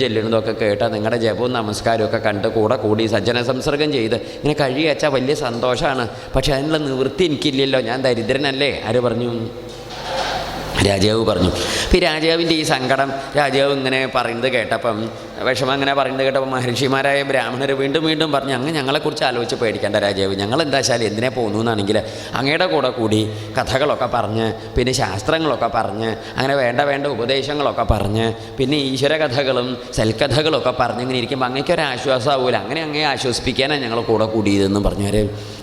ചെല്ലുന്നതൊക്കെ കേട്ട് നിങ്ങളുടെ ജപവും നമസ്കാരവും ഒക്കെ കണ്ട് കൂടെ കൂടി സജ്ജന സംസർഗം ചെയ്ത്. ഇങ്ങനെ കഴിയച്ചാൽ വലിയ സന്തോഷമാണ് പക്ഷേ അതിനുള്ള നിവൃത്തി എനിക്കില്ലല്ലോ. ഞാൻ ദരിദ്രനല്ലേ? ആര് പറഞ്ഞു? രാജാവ് പറഞ്ഞു. അപ്പോൾ ഈ രാജാവിന്റെ ഈ സങ്കടം രാജാവ് ഇങ്ങനെ പറയുന്നത് കേട്ടപ്പം വിഷമം അങ്ങനെ പറയുന്നത് കേട്ടപ്പോൾ മഹർഷിമാരായ ബ്രാഹ്മണർ വീണ്ടും വീണ്ടും പറഞ്ഞു അങ്ങ് ഞങ്ങളെക്കുറിച്ച് ആലോചിച്ച് പേടിക്കേണ്ട രാജാവ്. ഞങ്ങൾ എന്താ വെച്ചാൽ എന്തിനെ പോകുന്നു എന്നാണെങ്കിൽ അങ്ങയുടെ കൂടെ കൂടി കഥകളൊക്കെ പറഞ്ഞ് പിന്നെ ശാസ്ത്രങ്ങളൊക്കെ പറഞ്ഞ് അങ്ങനെ വേണ്ട വേണ്ട ഉപദേശങ്ങളൊക്കെ പറഞ്ഞ് പിന്നെ ഈശ്വര കഥകളും സൽക്കഥകളൊക്കെ പറഞ്ഞ് ഇങ്ങനെ ഇരിക്കുമ്പോൾ അങ്ങേക്ക് ഒരു ആശ്വാസമാവില്ല അങ്ങനെ അങ്ങേ ആശ്വസിപ്പിക്കാനാണ് ഞങ്ങൾ കൂടെ കൂടിയതെന്ന് പറഞ്ഞവർ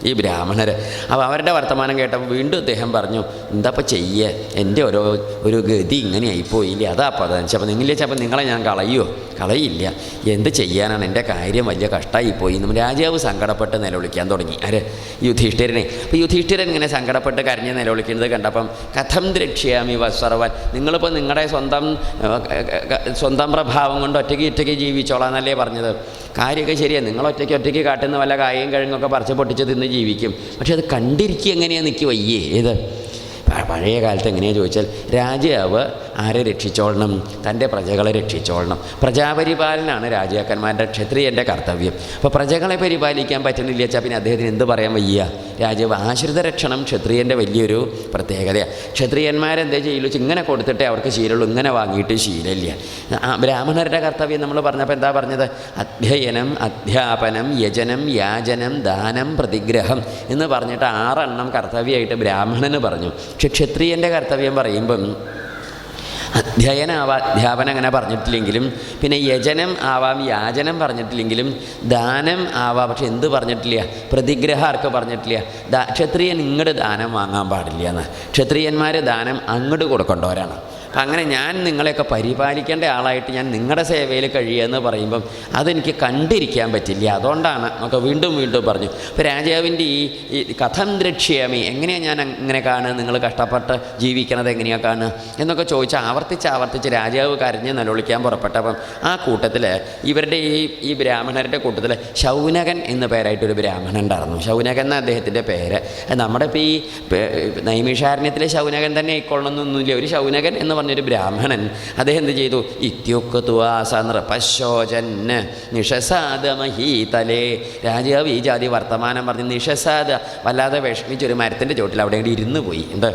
ഈ ബ്രാഹ്മണർ അപ്പോൾ അവരുടെ വർത്തമാനം കേട്ടപ്പോൾ വീണ്ടും അദ്ദേഹം പറഞ്ഞു എന്താപ്പോൾ ചെയ്യേ? എന്റെ ഓരോ ഒരു ഗതി ഇങ്ങനെ ആയിപ്പോയില്ലേ? അതാ അപ്പോൾ അതെന്ന് അപ്പോൾ നിങ്ങളില്ലേ? ചിലപ്പോൾ നിങ്ങളെ ഞാൻ കളയുമോ കളയില്ല. എന്ത് ചെയ്യാനാണ്? എന്റെ കാര്യം വലിയ കഷ്ടമായിപ്പോയി എന്നും രാജാവ് സങ്കടപ്പെട്ട് നിലവിളിക്കാൻ തുടങ്ങി. ആര്? യുധിഷ്ഠിരനെ. അപ്പോൾ യുധിഷ്ഠിരൻ ഇങ്ങനെ സങ്കടപ്പെട്ട് കരഞ്ഞ് നിലവിളിക്കുന്നത് കണ്ടപ്പം കഥം ദ്രക്ഷ്യാമി വസ്സർവൻ നിങ്ങളിപ്പോൾ നിങ്ങളുടെ സ്വന്തം സ്വന്തം പ്രഭാവം കൊണ്ട് ഒറ്റയ്ക്ക് ഒറ്റയ്ക്ക് ജീവിച്ചോളാന്നല്ലേ പറഞ്ഞത്? കാര്യമൊക്കെ ശരിയാണ് നിങ്ങൾ ഒറ്റയ്ക്ക് ഒറ്റയ്ക്ക് കാട്ടുന്ന വല്ല കായും കിഴങ്ങൊക്കെ പറിച്ച് പൊട്ടിച്ച് തിന്ന് ജീവിക്കും. പക്ഷെ അത് കണ്ടിരിക്കുക എങ്ങനെയാണ് നിൽക്കി വയ്യേ? ഏത്? പഴയ കാലത്ത് എങ്ങനെയാണ് ചോദിച്ചാൽ രാജാവ് ആരെ രക്ഷിച്ചോളണം? തന്റെ പ്രജകളെ രക്ഷിച്ചോളണം. പ്രജാപരിപാലനാണ് രാജാക്കന്മാരുടെ ക്ഷത്രിയന്റെ കർത്തവ്യം. അപ്പോൾ പ്രജകളെ പരിപാലിക്കാൻ പറ്റുന്നില്ല വെച്ചാൽ പിന്നെ അദ്ദേഹത്തിന് എന്ത് പറയാൻ വയ്യ? രാജാവ് ആശ്രിത രക്ഷണം ക്ഷത്രിയന്റെ വലിയൊരു പ്രത്യേകതയാണ് ക്ഷത്രിയന്മാരെന്താ ചെയ്യുള്ളൂ ഇങ്ങനെ കൊടുത്തിട്ടേ അവർക്ക് ശീലമുള്ളൂ ഇങ്ങനെ വാങ്ങിയിട്ട് ശീലമില്ല. ബ്രാഹ്മണരുടെ കർത്തവ്യം നമ്മൾ പറഞ്ഞപ്പോൾ എന്താ പറഞ്ഞത്? അധ്യയനം അധ്യാപനം യജനം യാചനം ദാനം പ്രതിഗ്രഹം എന്ന് പറഞ്ഞിട്ട് ആറെണ്ണം കർത്തവ്യമായിട്ട് ബ്രാഹ്മണന് പറഞ്ഞു. പക്ഷെ ക്ഷത്രിയന്റെ കർത്തവ്യം പറയുമ്പം അധ്യയനം ആവാ അധ്യാപനം അങ്ങനെ പറഞ്ഞിട്ടില്ലെങ്കിലും പിന്നെ യജനം ആവാം യാചനം പറഞ്ഞിട്ടില്ലെങ്കിലും ദാനം ആവാം പക്ഷെ എന്ത് പറഞ്ഞിട്ടില്ല? പ്രതിഗ്രഹം ആർക്ക് പറഞ്ഞിട്ടില്ല? ദാ ക്ഷത്രിയൻ ഇങ്ങോട്ട് ദാനം വാങ്ങാൻ പാടില്ല എന്ന്. ക്ഷത്രിയന്മാർ ദാനം അങ്ങോട്ട് കൊടുക്കേണ്ടവരാണ്. അങ്ങനെ ഞാൻ നിങ്ങളെയൊക്കെ പരിപാലിക്കേണ്ട ആളായിട്ട് ഞാൻ നിങ്ങളുടെ സേവയിൽ കഴിയുക എന്ന് പറയുമ്പം അതെനിക്ക് കണ്ടിരിക്കാൻ പറ്റില്ല. അതുകൊണ്ടാണ് നമുക്ക് വീണ്ടും വീണ്ടും പറഞ്ഞു ഇപ്പോൾ രാജാവിന്റെ ഈ ഈ കഥം ദ്രക്ഷ്യാമി എങ്ങനെയാണ് ഞാൻ അങ്ങനെ കാണുക? നിങ്ങൾ കഷ്ടപ്പെട്ട് ജീവിക്കണത് എങ്ങനെയാണ് കാണുക? എന്നൊക്കെ ചോദിച്ച് ആവർത്തിച്ച് ആവർത്തിച്ച് രാജാവ് കരഞ്ഞ് നിലവിളിക്കാൻ പുറപ്പെട്ടപ്പം ആ കൂട്ടത്തിൽ ഇവരുടെ ഈ ഈ ബ്രാഹ്മണരുടെ കൂട്ടത്തിൽ ശൗനകൻ എന്ന പേരായിട്ടൊരു ബ്രാഹ്മണൻ ഉണ്ടായിരുന്നു. ശൗനകൻ എന്ന അദ്ദേഹത്തിന്റെ പേര്. നമ്മുടെ ഇപ്പോൾ ഈ നൈമിഷാരണ്യത്തിലെ ശൗനകൻ തന്നെ ആയിക്കൊള്ളണമെന്നൊന്നുമില്ല ഒരു ശൗനകൻ എന്ന് പറഞ്ഞൊരു ബ്രാഹ്മണൻ. അദ്ദേഹം എന്ത് ചെയ്തു? ഇത്യുക്കുവാസ നൃപശോചന് നിഷസാദമഹീതലേ രാജാവ് ഈ ജാതി വർത്തമാനം പറഞ്ഞ് നിഷസാദ വല്ലാതെ വിഷമിച്ചൊരു മരത്തിന്റെ ചോട്ടിൽ അവിടെ ഇരുന്ന് പോയി. എന്താ?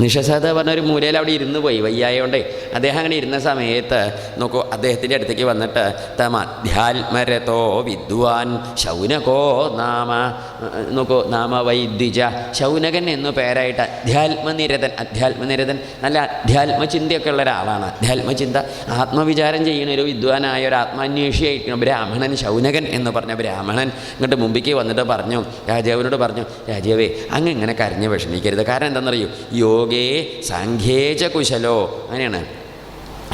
നിഷസാദ പറഞ്ഞ ഒരു മൂലയിൽ അവിടെ ഇരുന്ന് പോയി. വയ്യായോണ്ടേ അദ്ദേഹം അങ്ങനെ ഇരുന്ന സമയത്ത് നോക്കൂ അദ്ദേഹത്തിന്റെ അടുത്തേക്ക് വന്നിട്ട് തം അധ്യാത്മരതോ വിദ്വാൻ ശൗനകോ നാമ നോക്കൂ നാമ വൈദ്വിജ ശൗനകൻ എന്നു പേരായിട്ട് അധ്യാത്മനിരതൻ അധ്യാത്മനിരതൻ നല്ല അധ്യാത്മചിന്തയൊക്കെ ഉള്ള ഒരാളാണ് അധ്യാത്മചിന്ത ആത്മവിചാരം ചെയ്യുന്ന ഒരു വിദ്വാനായ ഒരു ആത്മാന്വേഷിയായിട്ട് ബ്രാഹ്മണൻ ശൗനകൻ എന്ന് പറഞ്ഞ ബ്രാഹ്മണൻ ഇങ്ങോട്ട് മുമ്പിക്ക് വന്നിട്ട് പറഞ്ഞു രാജാവിനോട് പറഞ്ഞു രാജാവേ അങ്ങ് ഇങ്ങനെ കരഞ്ഞ് വിഷമിക്കരുത്. കാരണം എന്താണെന്നറിയൂ? യോഗേ സാഖ്യേച കുശലോ. അങ്ങനെയാണ്.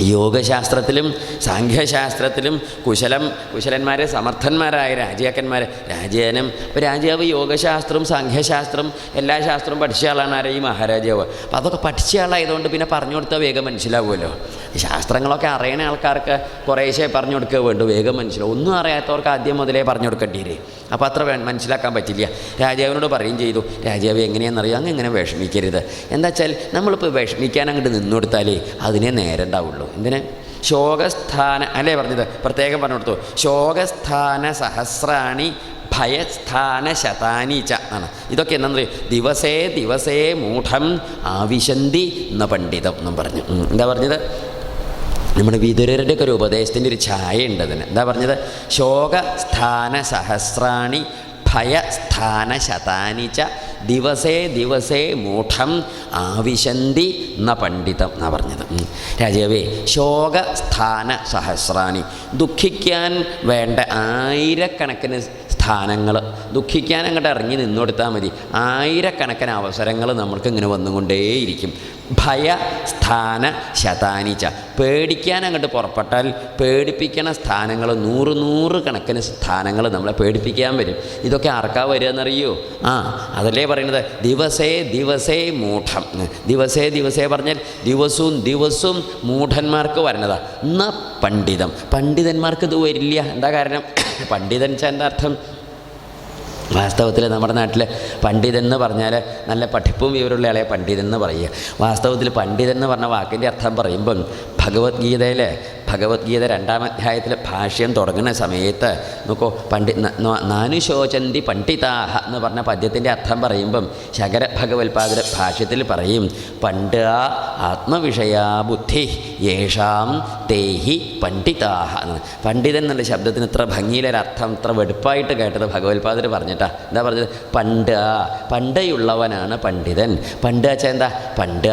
യോഗശാസ്ത്രത്തിലും സാഖ്യശാസ്ത്രത്തിലും കുശലം കുശലന്മാരെ സമർത്ഥന്മാരായ രാജാക്കന്മാർ രാജാനം അപ്പോൾ രാജാവ് യോഗശാസ്ത്രം സാഖ്യശാസ്ത്രം എല്ലാ ശാസ്ത്രവും പഠിച്ച ആളാണ് ആരെയും ഈ മഹാരാജാവ്. അപ്പോൾ അതൊക്കെ പഠിച്ച ആളായതുകൊണ്ട് പിന്നെ പറഞ്ഞു കൊടുത്താൽ വേഗം മനസ്സിലാവുമല്ലോ. ശാസ്ത്രങ്ങളൊക്കെ അറിയണ ആൾക്കാർക്ക് കുറേശ്ശേ പറഞ്ഞു കൊടുക്കുക വേണ്ടു. വേഗം മനസ്സിലാവും ഒന്നും അറിയാത്തവർക്ക് ആദ്യം മുതലേ പറഞ്ഞു കൊടുക്കേണ്ടി വരും അപ്പോൾ അത്ര മനസ്സിലാക്കാൻ പറ്റില്ല. രാജാവിനോട് പറയും ചെയ്തു. രാജാവ് എങ്ങനെയാണെന്നറിയാം? അങ്ങ് ഇങ്ങനെ വിഷമിക്കരുത്. എന്താ വെച്ചാൽ നമ്മളിപ്പോൾ വിഷമിക്കാൻ അങ്ങോട്ട് നിന്നു കൊടുത്താലേ അതിനെ നേരം ഉണ്ടാവുള്ളൂ. എന്തിനെ? ശോകസ്ഥാന അല്ലേ പറഞ്ഞത്? പ്രത്യേകം പറഞ്ഞു കൊടുത്തു. ശോകസ്ഥാന സഹസ്രാണി ഭയസ്ഥാന ശതാനി ച ആണ് ഇതൊക്കെ എന്താ ദിവസേ ദിവസേ മൂഢം ആവിശന്തി എന്ന പണ്ഡിതം എന്നും പറഞ്ഞു. എന്താ പറഞ്ഞത്? നമ്മുടെ വിതുരരുടെ ഒക്കെ ഒരു ഉപദേശത്തിന്റെ ഒരു ഛായ ഉണ്ട് അതിന്. എന്താ പറഞ്ഞത്? ശോക സ്ഥാന സഹസ്രാണി ഭയസ്ഥാന ശതാനിച്ച ദിവസേ ദിവസേ മൂഠം ആവിശന്തി എന്ന പണ്ഡിതം എന്നാ പറഞ്ഞത്. രാജാവേ ശോകസ്ഥാന സഹസ്രാണി ദുഃഖിക്കാൻ വേണ്ട ആയിരക്കണക്കിന് സ്ഥാനങ്ങൾ ദുഃഖിക്കാൻ അങ്ങോട്ട് ഇറങ്ങി നിന്നു കൊടുത്താൽ മതി. ആയിരക്കണക്കിന് അവസരങ്ങൾ നമ്മൾക്ക് ഇങ്ങനെ വന്നുകൊണ്ടേയിരിക്കും. ഭയ സ്ഥാന ശതാനിച്ച. പേടിക്കാൻ അങ്ങോട്ട് പുറപ്പെട്ടാൽ പേടിപ്പിക്കണ സ്ഥാനങ്ങൾ നൂറ് നൂറ് കണക്കിന് സ്ഥാനങ്ങൾ നമ്മളെ പേടിപ്പിക്കാൻ വരും. ഇതൊക്കെ ആർക്കാ വരിക എന്നറിയോ ആ അതല്ലേ പറയുന്നത് ദിവസേ ദിവസേ മൂഢം. ദിവസേ ദിവസേ പറഞ്ഞാൽ ദിവസവും ദിവസവും മൂഢന്മാർക്ക് വരണതാ. ന പണ്ഡിതം. പണ്ഡിതന്മാർക്ക് ഇത് വരില്ല. എന്താ കാരണം? പണ്ഡിതൻ എന്റെ അർത്ഥം വാസ്തവത്തിൽ നമ്മുടെ നാട്ടിൽ പണ്ഡിതൻ എന്ന് പറഞ്ഞാൽ നല്ല പഠിപ്പും വിവരമുള്ള ആളെ പണ്ഡിതൻ എന്ന് പറയുക. വാസ്തവത്തിൽ പണ്ഡിതൻ എന്ന് പറഞ്ഞ വാക്കിന്റെ അർത്ഥം പറയുമ്പം ഭഗവത്ഗീതയിൽ ഭഗവത്ഗീത രണ്ടാം അധ്യായത്തിലെ ഭാഷ്യം തുടങ്ങുന്ന സമയത്ത് നോക്കൂ പണ്ഡി നാനു ശോചന്തി പണ്ഡിതാഹ എന്ന് പറഞ്ഞ പദ്യത്തിന്റെ അർത്ഥം പറയുമ്പം ശകര ഭഗവത്പാദര ഭാഷ്യത്തിൽ പറയും പണ്ട് ആത്മവിഷയാ ബുദ്ധി യേഷാം തേഹി പണ്ഡിതാഹ എന്ന്. പണ്ഡിതൻ എന്നുള്ള ശബ്ദത്തിന് ഇത്ര ഭംഗിയിലൊരർത്ഥം ഇത്ര വെടുപ്പായിട്ട് കേട്ടത് ഭഗവത്പാദർ പറഞ്ഞിട്ടാ. എന്താ പറഞ്ഞത്? പണ്ട് പണ്ടയുള്ളവനാണ് പണ്ഡിതൻ. പണ്ട് വെച്ചാൽ എന്താ? പണ്ട്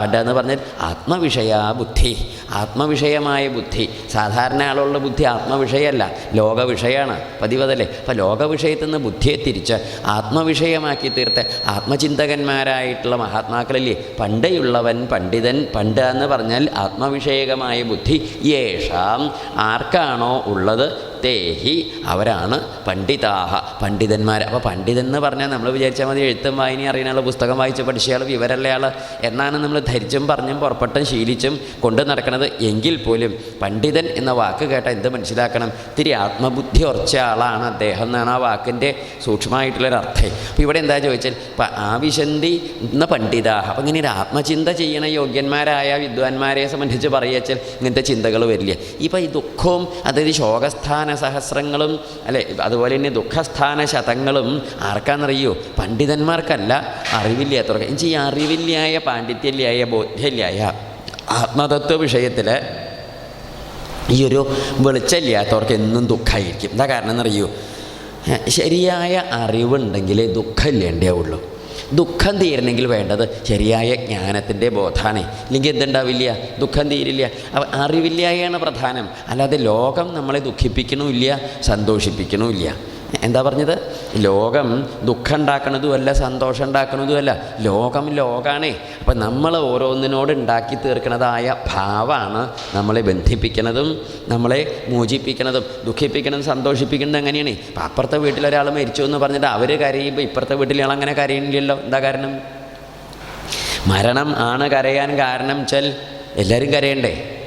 പണ്ട് എന്ന് പറഞ്ഞാൽ ആത്മവിഷയാ ബുദ്ധി. ആത്മവിഷയമായ ബുദ്ധി. സാധാരണ ആളുള്ള ബുദ്ധി ആത്മവിഷയമല്ല ലോകവിഷയമാണ്. പതിവതല്ലേ അപ്പോൾ ലോകവിഷയത്തിൽ നിന്ന് ബുദ്ധിയെ തിരിച്ച് ആത്മവിഷയമാക്കി തീർത്ത് ആത്മചിന്തകന്മാരായിട്ടുള്ള മഹാത്മാക്കളില്ലേ? പണ്ടയുള്ളവൻ പണ്ഡിതൻ പണ്ട് എന്ന് പറഞ്ഞാൽ ആത്മവിഷയകമായ ബുദ്ധി. യേഷാം ആർക്കാണോ ഉള്ളത്? തേഹി അവരാണ് പണ്ഡിതാഹ പണ്ഡിതന്മാർ അപ്പോൾ പണ്ഡിതൻ എന്ന് പറഞ്ഞാൽ നമ്മൾ വിചാരിച്ചാൽ മതി എഴുത്തും വായനയും അറിയാനുള്ള പുസ്തകം വായിച്ച് പഠിച്ചയാൾ വിവരമല്ലയാൾ എന്നാണ് നമ്മൾ ധരിച്ചും പറഞ്ഞും പുറപ്പെട്ടും ശീലിച്ചും കൊണ്ട് നടക്കുന്നത്. എങ്കിൽ പോലും പണ്ഡിതൻ എന്ന വാക്ക് കേട്ടാൽ എന്ത് മനസ്സിലാക്കണം? ഇത്തിരി ആത്മബുദ്ധി ഉറച്ച ആളാണ് അദ്ദേഹം എന്നാണ് ആ വാക്കിന്റെ സൂക്ഷ്മമായിട്ടുള്ളൊരർത്ഥം. അപ്പോൾ ഇവിടെ എന്താ ചോദിച്ചാൽ ആവിശന്തി എന്ന പണ്ഡിതാഹ അപ്പം ഇങ്ങനെ ഒരു ആത്മചിന്ത ചെയ്യണ യോഗ്യന്മാരായ വിദ്വാൻമാരെ സംബന്ധിച്ച് പറയുക ഇങ്ങനത്തെ ചിന്തകൾ വരില്ല? ഇപ്പം ഈ ദുഃഖവും അതായത് ശോകസ്ഥാന സഹസ്രങ്ങളും അല്ലെ അതുപോലെ തന്നെ ദുഃഖസ്ഥാന ശതങ്ങളും ആർക്കാണെന്നറിയോ പണ്ഡിതന്മാർക്കല്ല അറിവില്ലാത്തവർക്ക്. എന്നുവെച്ചാൽ ഈ അറിവില്ലായ പാണ്ഡിത്യല്ലായ ബോധ്യല്ലായ ആത്മതത്വ വിഷയത്തിൽ ഈ ഒരു വെളിച്ചമില്ലാത്തവർക്ക് എന്നും ദുഃഖമായിരിക്കും എന്താ കാരണം എന്നറിയോ ശരിയായ അറിവുണ്ടെങ്കിൽ ദുഃഖമില്ലേണ്ടേ ദുഃഖം തീരണമെങ്കിൽ വേണ്ടത് ശരിയായ ജ്ഞാനത്തിന്റെ ബോധമാണ് ഇല്ലെങ്കിൽ എന്തുണ്ടാവില്ല? ദുഃഖം തീരില്ല. അറിവില്ലായാണ് പ്രധാനം. അല്ലാതെ ലോകം നമ്മളെ ദുഃഖിപ്പിക്കണമില്ല സന്തോഷിപ്പിക്കണമില്ല. എന്താ പറഞ്ഞത്? ലോകം ദുഃഖം ഉണ്ടാക്കണതുമല്ല സന്തോഷം ഉണ്ടാക്കണതുമല്ല ലോകം ലോകാണേ. അപ്പം നമ്മൾ ഓരോന്നിനോട് ഉണ്ടാക്കി തീർക്കുന്നതായ ഭാവമാണ് നമ്മളെ ബന്ധിപ്പിക്കുന്നതും നമ്മളെ മോചിപ്പിക്കുന്നതും ദുഃഖിപ്പിക്കുന്നതും സന്തോഷിപ്പിക്കുന്നതും എങ്ങനെയാണ് അപ്പം അപ്പുറത്തെ വീട്ടിലൊരാൾ മരിച്ചു എന്ന് പറഞ്ഞിട്ട് അവർ കരയുമ്പോൾ ഇപ്പുറത്തെ വീട്ടിൽ അങ്ങനെ കരയണില്ലല്ലോ എന്താ കാരണം? മരണം ആണ് കരയാൻ കാരണം വെച്ചാൽ എല്ലാവരും കരയണ്ടേ?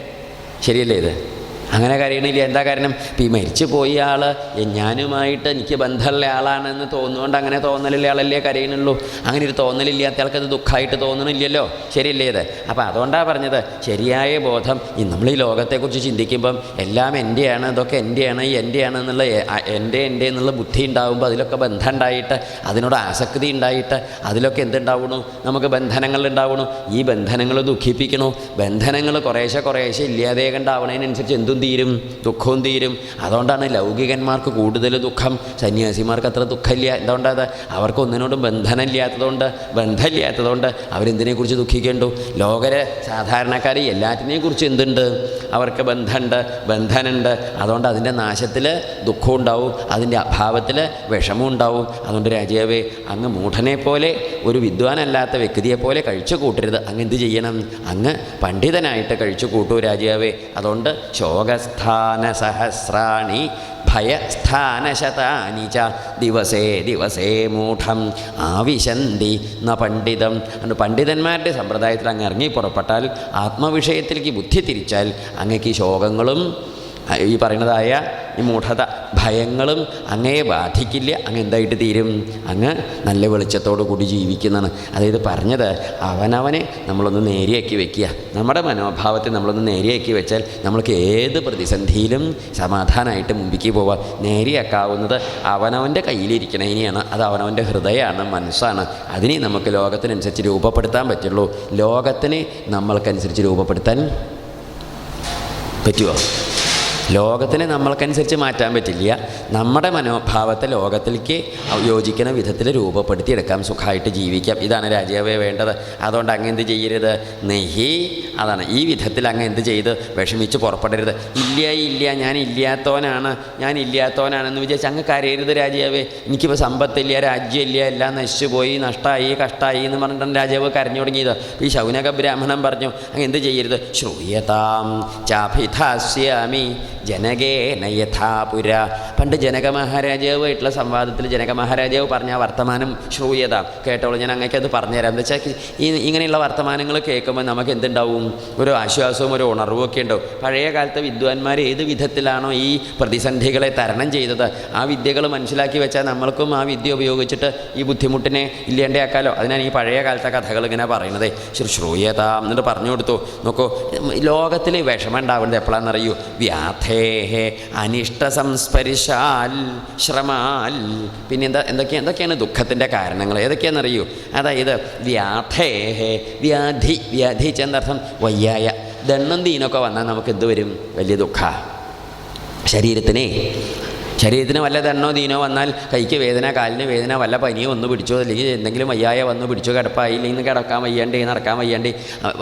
ശരിയല്ലേ ഇത്? അങ്ങനെ കരയണില്ല. എന്താ കാരണം? ഈ മരിച്ചു പോയി ആൾ ഞാനുമായിട്ട് എനിക്ക് ബന്ധമുള്ള ആളാണെന്ന് തോന്നുകൊണ്ട് അങ്ങനെ തോന്നലില്ല ആളല്ലേ കരയണുള്ളൂ. അങ്ങനെ ഒരു തോന്നലില്ലാത്ത ആൾക്ക് അത് ദുഃഖമായിട്ട് തോന്നണില്ലല്ലോ. ശരിയല്ലേ ഇത്? അപ്പോൾ അതുകൊണ്ടാണ് പറഞ്ഞത് ശരിയായ ബോധം ഈ നമ്മൾ ഈ ലോകത്തെക്കുറിച്ച് ചിന്തിക്കുമ്പം എല്ലാം എന്റെയാണ് ഇതൊക്കെ എന്റെയാണ് എന്റെയാണ് എന്നുള്ള എന്റെ എന്റെ എന്നുള്ള ബുദ്ധി ഉണ്ടാകുമ്പോൾ അതിലൊക്കെ ബന്ധം ഉണ്ടായിട്ട് അതിനോട് ആസക്തി ഉണ്ടായിട്ട് അതിലൊക്കെ എന്തുണ്ടാവണു? നമുക്ക് ബന്ധനങ്ങൾ ഉണ്ടാവണു. ഈ ബന്ധനങ്ങൾ ദുഃഖിപ്പിക്കണു. ബന്ധനങ്ങൾ കുറേശ്ശെ കുറേശ്ശെ ഇല്ലാതെ കണ്ടാവണതിനനുസരിച്ച് എന്തും തീരും ദുഃഖവും തീരും. അതുകൊണ്ടാണ് ലൗകികന്മാർക്ക് കൂടുതൽ ദുഃഖം സന്യാസിമാർക്ക് അത്ര ദുഃഖമില്ല. എന്തുകൊണ്ടത് അവർക്ക് ഒന്നിനോടും ബന്ധനമില്ലാത്തതുകൊണ്ട് ബന്ധമില്ലാത്തതുകൊണ്ട് അവരെന്തിനെക്കുറിച്ച് ദുഃഖിക്കേണ്ടു? ലോകരെ സാധാരണക്കാർ എല്ലാറ്റിനെയും കുറിച്ച് എന്തുണ്ട്? അവർക്ക് ബന്ധമുണ്ട് ബന്ധനുണ്ട് അതുകൊണ്ട് അതിന്റെ നാശത്തിൽ ദുഃഖം ഉണ്ടാവും അതിന്റെ അഭാവത്തിൽ വിഷമം ഉണ്ടാവും അതുകൊണ്ട് രാജാവേ അങ്ങ് മൂഢനെ പോലെ ഒരു വിദ്വാനല്ലാത്ത വ്യക്തിയെ പോലെ കഴിച്ചു കൂട്ടരുത് അങ്ങ് എന്ത് ചെയ്യണം? അങ്ങ് പണ്ഡിതനായിട്ട് കഴിച്ചു കൂട്ടൂ രാജാവേ. അതുകൊണ്ട് ശോകസ്ഥാന സഹസ്രാണി ഭയസ്ഥാനശതാനി ച. ദിവസേ ദിവസേ മൂഢം ആവിശന്തി ന പണ്ഡിതം. അതുകൊണ്ട് പണ്ഡിതന്മാരുടെ സമ്പ്രദായത്തിൽ അങ്ങ് ഇറങ്ങി പുറപ്പെട്ടാൽ ആത്മവിഷയത്തിലേക്ക് ബുദ്ധി തിരിച്ചാൽ അങ്ങേക്ക് ശോകങ്ങളും ഈ പറയുന്നതായ ഈ മൂഢത ഭയങ്ങളും അങ്ങയെ ബാധിക്കില്ല അങ്ങ് എന്തായിട്ട് തീരും? അങ്ങ് നല്ല വെളിച്ചത്തോടു കൂടി ജീവിക്കുന്നതാണ്. അതായത് പറഞ്ഞത് അവനവനെ നമ്മളൊന്ന് നേരെയാക്കി വെക്കുക. നമ്മുടെ മനോഭാവത്തെ നമ്മളൊന്ന് നേരെയാക്കി വെച്ചാൽ നമ്മൾക്ക് ഏത് പ്രതിസന്ധിയിലും സമാധാനമായിട്ട് മുമ്പിക്ക് പോവാം നേരെയാക്കാവുന്നത് അവനവന്റെ കയ്യിലിരിക്കണതിനെയാണ് അത് അവനവന്റെ ഹൃദയമാണ് മനസ്സാണ്. അതിനെ നമുക്ക് ലോകത്തിനനുസരിച്ച് രൂപപ്പെടുത്താൻ പറ്റുള്ളൂ. ലോകത്തിനെ നമ്മൾക്കനുസരിച്ച് രൂപപ്പെടുത്താൻ പറ്റുമോ ലോകത്തിനെ നമ്മൾക്കനുസരിച്ച് മാറ്റാൻ പറ്റില്ല. നമ്മുടെ മനോഭാവത്തെ ലോകത്തിലേക്ക് യോജിക്കുന്ന വിധത്തിൽ രൂപപ്പെടുത്തി എടുക്കാം സുഖമായിട്ട് ജീവിക്കാം. ഇതാണ് രാജാവേ വേണ്ടത്. അതുകൊണ്ട് അങ്ങ് എന്ത് ചെയ്യരുത്? നെഹി അതാണ്. ഈ വിധത്തിൽ അങ്ങ് എന്ത് ചെയ്ത് വിഷമിച്ച് പുറപ്പെടരുത്. ഇല്ല ഇല്ല ഞാൻ ഇല്ലാത്തവനാണ്. ഞാൻ ഇല്ലാത്തവനാണെന്ന് വിചാരിച്ച് അങ്ങ് കരയരുത് രാജാവേ. എനിക്കിപ്പോൾ സമ്പത്തില്ല രാജ്യമില്ല എല്ലാം നശിച്ചു പോയി നഷ്ടമായി കഷ്ടമായി എന്ന് പറഞ്ഞിട്ടാണ് രാജാവ് കരഞ്ഞു തുടങ്ങിയത്. ഈ ശൗനക ബ്രാഹ്മണൻ പറഞ്ഞു അങ്ങ് എന്ത് ചെയ്യരുത്? ശ്രൂയതാം ചാഭിധാസ്യാമി ജനകേന യഥാപുര പണ്ട് ജനക മഹാരാജാവുമായിട്ടുള്ള സംവാദത്തിൽ ജനക മഹാരാജാവ് പറഞ്ഞ ആ വർത്തമാനം ശ്രൂയത. കേട്ടോളൂ ഞാൻ അങ്ങേക്ക് അത് പറഞ്ഞുതരാം. എന്ന് വെച്ചാൽ ഈ ഇങ്ങനെയുള്ള വർത്തമാനങ്ങൾ കേൾക്കുമ്പോൾ നമുക്ക് എന്തുണ്ടാവും ഒരു ആശ്വാസവും ഒരു ഉണർവും ഒക്കെ ഉണ്ടാവും. പഴയ കാലത്തെ വിദ്വാൻമാർ ഏത് വിധത്തിലാണോ ഈ പ്രതിസന്ധികളെ തരണം ചെയ്തത്? ആ വിദ്യകൾ മനസ്സിലാക്കി വെച്ചാൽ നമ്മൾക്കും ആ വിദ്യ ഉപയോഗിച്ചിട്ട് ഈ ബുദ്ധിമുട്ടിനെ ഇല്ലാണ്ടാക്കാലോ. അതിനാണ് ഈ പഴയ കാലത്തെ കഥകൾ ഇങ്ങനെ പറയുന്നത്. ശ്രീ ശ്രൂയത എന്നിട്ട് പറഞ്ഞു കൊടുത്തു. നോക്കൂ ലോകത്തിൽ വിഷമം ഉണ്ടാവുന്നത് എപ്പോഴാണെന്നറിയൂ വ്യാധേഹേ അനിഷ്ട സംസ്പരിശാൽ ശ്രമാൽ. പിന്നെ എന്താ എന്തൊക്കെയാണ് എന്തൊക്കെയാണ് ദുഃഖത്തിന്റെ കാരണങ്ങൾ? ഏതൊക്കെയാണെന്നറിയൂ? അതായത് വ്യാധേഹേ വ്യാധി വ്യാധി ചെന്നർത്ഥം വയ്യായ ദണ്ണും തീനൊക്കെ വന്നാൽ നമുക്ക് എന്ത് വരും? വലിയ ദുഃഖ. ശരീരത്തിനെ ശരീരത്തിന് വല്ല ദണ്ണോ ദീനോ വന്നാൽ കൈക്ക് വേദന കാലിന് വേദന വല്ല പനിയോ വന്നു പിടിച്ചോ അല്ലെങ്കിൽ എന്തെങ്കിലും വയ്യായ വന്നു പിടിച്ചോ കിടപ്പായി ഇല്ലെങ്കിൽ കിടക്കാൻ വയ്യണ്ടേ നടക്കാൻ വയ്യണ്ടേ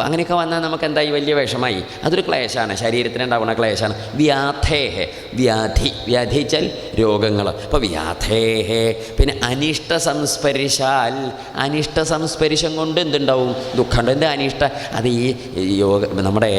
അങ്ങനെയൊക്കെ വന്നാൽ നമുക്ക് എന്തായി വലിയ വിഷമായി. അതൊരു ക്ലേശമാണ്. ശരീരത്തിന് ഉണ്ടാവുന്ന ക്ലേശമാണ്. വ്യാധേഹ വ്യാധി വ്യാധി വെച്ചാൽ രോഗങ്ങൾ. അപ്പോൾ വ്യാധേഹ പിന്നെ അനിഷ്ട സംസ്പരിശാൽ അനിഷ്ട സംസ്പരിശം കൊണ്ട് എന്തുണ്ടാവും? ദുഃഖമുണ്ട് എന്താ അനിഷ്ട? അത് ഈ യോഗ നമ്മുടെ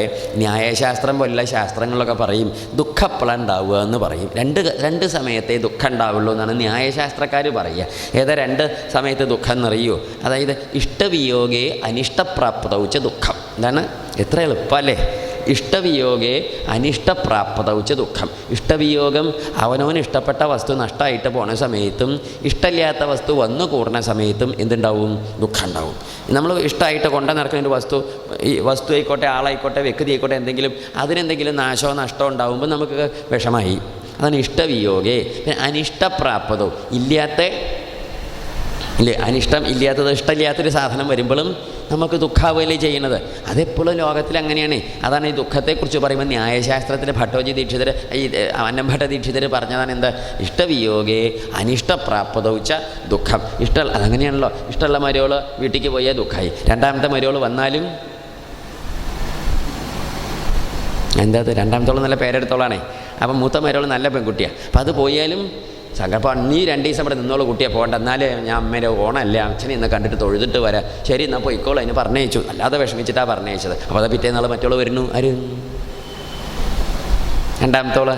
ന്യായശാസ്ത്രം പോലുള്ള ശാസ്ത്രങ്ങളൊക്കെ പറയും ദുഃഖപ്പളുണ്ടാവുക എന്ന് പറയും. രണ്ട് രണ്ട് സമയത്തെ ദുഃഖം ഉണ്ടാവുള്ളൂ എന്നാണ് ന്യായശാസ്ത്രക്കാർ പറയുക. ഏതാ രണ്ട് സമയത്ത് ദുഃഖം എന്നറിയോ? അതായത് ഇഷ്ടവിയോഗേ അനിഷ്ടപ്രാപ്തവുച്ച ദുഃഖം. എന്താണ് എത്ര എളുപ്പമല്ലേ ഇഷ്ടവിയോഗേ അനിഷ്ടപ്രാപ്തവുച്ച ദുഃഖം. ഇഷ്ടവിയോഗം അവനവൻ ഇഷ്ടപ്പെട്ട വസ്തു നഷ്ടമായിട്ട് പോണ സമയത്തും ഇഷ്ടമില്ലാത്ത വസ്തു വന്നു കൂടുന്ന സമയത്തും എന്തുണ്ടാവും? ദുഃഖം ഉണ്ടാവും. നമ്മൾ ഇഷ്ടമായിട്ട് കൊണ്ട നടക്കുന്ന ഒരു വസ്തു ഈ വസ്തു ആയിക്കോട്ടെ ആളായിക്കോട്ടെ വ്യക്തി ആയിക്കോട്ടെ എന്തെങ്കിലും അതിനെന്തെങ്കിലും നാശമോ നഷ്ടമോ ഉണ്ടാവുമ്പോൾ നമുക്ക് വിഷമായി. അതാണ് ഇഷ്ടവിയോഗേ പിന്നെ അനിഷ്ടപ്രാപ്തവും. ഇല്ലാത്ത ഇല്ലേ അനിഷ്ടം ഇല്ലാത്തത് ഇഷ്ടമില്ലാത്തൊരു സാധനം വരുമ്പോഴും നമുക്ക് ദുഃഖാവുകയല്ലേ ചെയ്യുന്നത്. അതെപ്പോഴും ലോകത്തിൽ അങ്ങനെയാണ്. അതാണ് ഈ ദുഃഖത്തെക്കുറിച്ച് പറയുമ്പോൾ ന്യായശാസ്ത്രത്തിൽ ഭട്ടോജി ദീക്ഷിതർ ഈ അന്നംഭട്ട ദീക്ഷിതർ പറഞ്ഞതാണ് എന്താ? ഇഷ്ടവിയോഗേ അനിഷ്ടപ്രാപ്തവുച്ച ദുഃഖം. ഇഷ്ട അതങ്ങനെയാണല്ലോ. ഇഷ്ടമുള്ള മരുവൾ വീട്ടിലേക്ക് പോയാൽ ദുഃഖമായി രണ്ടാമത്തെ മരുവൾ വന്നാലും എന്താ രണ്ടാമത്തോളം നല്ല പേരെടുത്തോളാണേ. അപ്പം മൂത്ത മരുവൾ നല്ല പെൺകുട്ടിയാണ് അപ്പം അത് പോയാലും സങ്കല്പം നീ രണ്ട് ദിവസം ഇവിടെ നിന്നോളൂ കുട്ടിയെ പോകണ്ട. എന്നാലേ ഞാൻ അമ്മേന്റെ ഓണമല്ലേ അച്ഛനെ ഇന്ന് കണ്ടിട്ട് തൊഴുതിട്ട് വരാം. ശരി എന്നാൽ പോയിക്കോളൂ അതിന് പറഞ്ഞയച്ചു. അല്ലാതെ വിഷമിച്ചിട്ടാണ് പറഞ്ഞയച്ചത്. അപ്പോൾ അത് പിറ്റേന്നാൾ മറ്റുള്ള വരുന്നു. ആര്? രണ്ടാമത്തോൾ.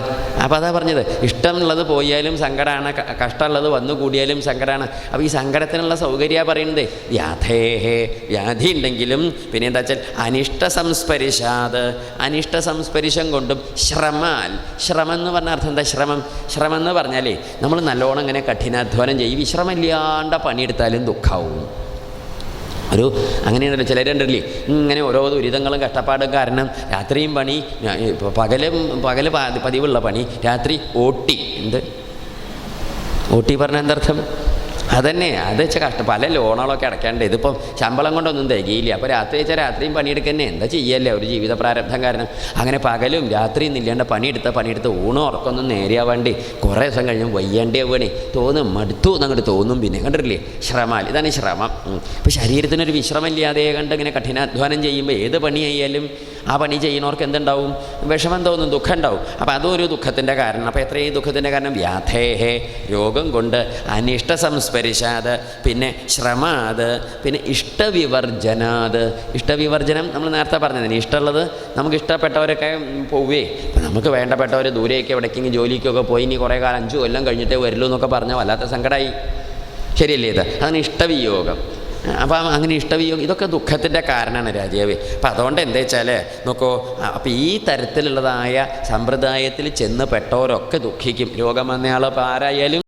അപ്പോൾ അതാ പറഞ്ഞത് ഇഷ്ടമുള്ളത് പോയാലും സങ്കടമാണ് കഷ്ടമുള്ളത് വന്നു കൂടിയാലും സങ്കടമാണ് അപ്പോൾ ഈ സങ്കടത്തിനുള്ള സൗകര്യ പറയുന്നത് വ്യാധേഹേ വ്യാധി ഉണ്ടെങ്കിലും പിന്നെ എന്താ വെച്ചാൽ അനിഷ്ട സംസ്പരിശാത്. അനിഷ്ട സംസ്പരിശം കൊണ്ടും ശ്രമാൽ ശ്രമം എന്ന് പറഞ്ഞ അർത്ഥം എന്താ? ശ്രമം. ശ്രമം എന്ന് പറഞ്ഞാലേ നമ്മൾ നല്ലോണം ഇങ്ങനെ കഠിനാധ്വാനം ചെയ്യും. വിശ്രമമില്ലാണ്ട പണിയെടുത്താലും ദുഃഖാവും. ഒരു അങ്ങനെയാണല്ലോ ചിലരുണ്ടല്ലേ ഇങ്ങനെ ഓരോ ദുരിതങ്ങളും കഷ്ടപ്പാടും കാരണം രാത്രിയും പണി പകലും പകൽ പ- പതിവുള്ള പണി രാത്രി ഓട്ടി. എന്ത്? ഓട്ടി പറഞ്ഞ എന്തർത്ഥം? അതന്നെ അത് വെച്ചാൽ കഷ്ടം. പല ലോണുകളൊക്കെ അടയ്ക്കാണ്ട് ഇതിപ്പം ശമ്പളം കൊണ്ടൊന്നും തികയില്ല. അപ്പോൾ രാത്രി വെച്ചാൽ രാത്രിയും പണിയെടുക്കന്നെ. എന്താ ചെയ്യല്ലേ? ഒരു ജീവിത പ്രാരബ്ധം കാരണം. അങ്ങനെ പകലും രാത്രിയും ഇല്ലാണ്ട് പണിയെടുത്ത പണിയെടുത്ത് ഊണും ഉറക്കൊന്നും നേരെയാവാണ്ട് കുറേ ദിവസം കഴിഞ്ഞ് വയ്യാണ്ടേ വീണേ തോന്നും മടുത്തു എന്നങ്ങോട്ട് തോന്നും. പിന്നെ കണ്ടിട്ടില്ലേ? ശ്രമാൽ ഇതാണ് ശ്രമം. ഇപ്പോൾ ശരീരത്തിനൊരു വിശ്രമമില്ലാതെ കണ്ട് ഇങ്ങനെ കഠിനാധ്വാനം ചെയ്യുമ്പോൾ ഏത് പണി ചെയ്യാലും ആ പണി ചെയ്യുന്നവർക്ക് എന്തുണ്ടാവും? വിഷമം തോന്നും ദുഃഖം ഉണ്ടാവും അപ്പോൾ അതും ഒരു ദുഃഖത്തിന്റെ കാരണം. അപ്പോൾ എത്രയും ദുഃഖത്തിന്റെ കാരണം? വ്യാധേഹേ രോഗം കൊണ്ട് അനിഷ്ട സംസ്പരിശാത് പിന്നെ ശ്രമാത് പിന്നെ ഇഷ്ടവിവർജനാത്. ഇഷ്ടവിവർജനം നമ്മൾ നേരത്തെ പറഞ്ഞതിന് ഇഷ്ടമുള്ളത് നമുക്ക് ഇഷ്ടപ്പെട്ടവരൊക്കെ പോവേ. നമുക്ക് വേണ്ടപ്പെട്ടവർ ദൂരേക്ക് എവിടേക്കെങ്കിലും ജോലിക്കൊക്കെ പോയി ഇനി കുറേ കാലം അഞ്ചു കൊല്ലം കഴിഞ്ഞിട്ടേ വരുള്ളൂ എന്നൊക്കെ പറഞ്ഞാൽ വല്ലാത്ത സങ്കടമായി ശരിയല്ലേ ഇത്? അതാണ് ഇഷ്ടവിയോഗം. അപ്പം അങ്ങനെ ഇഷ്ടവിയോഗം ഇതൊക്കെ ദുഃഖത്തിന്റെ കാരണമാണ് രാജാവ്. അപ്പം അതുകൊണ്ട് എന്താ വെച്ചാൽ നോക്കൂ അപ്പം ഈ തരത്തിലുള്ളതായ സമ്പ്രദായത്തിൽ ചെന്ന് പെട്ടവരൊക്കെ ദുഃഖിക്കും. രോഗം വന്നയാൾ ഇപ്പോൾ ആരായാലും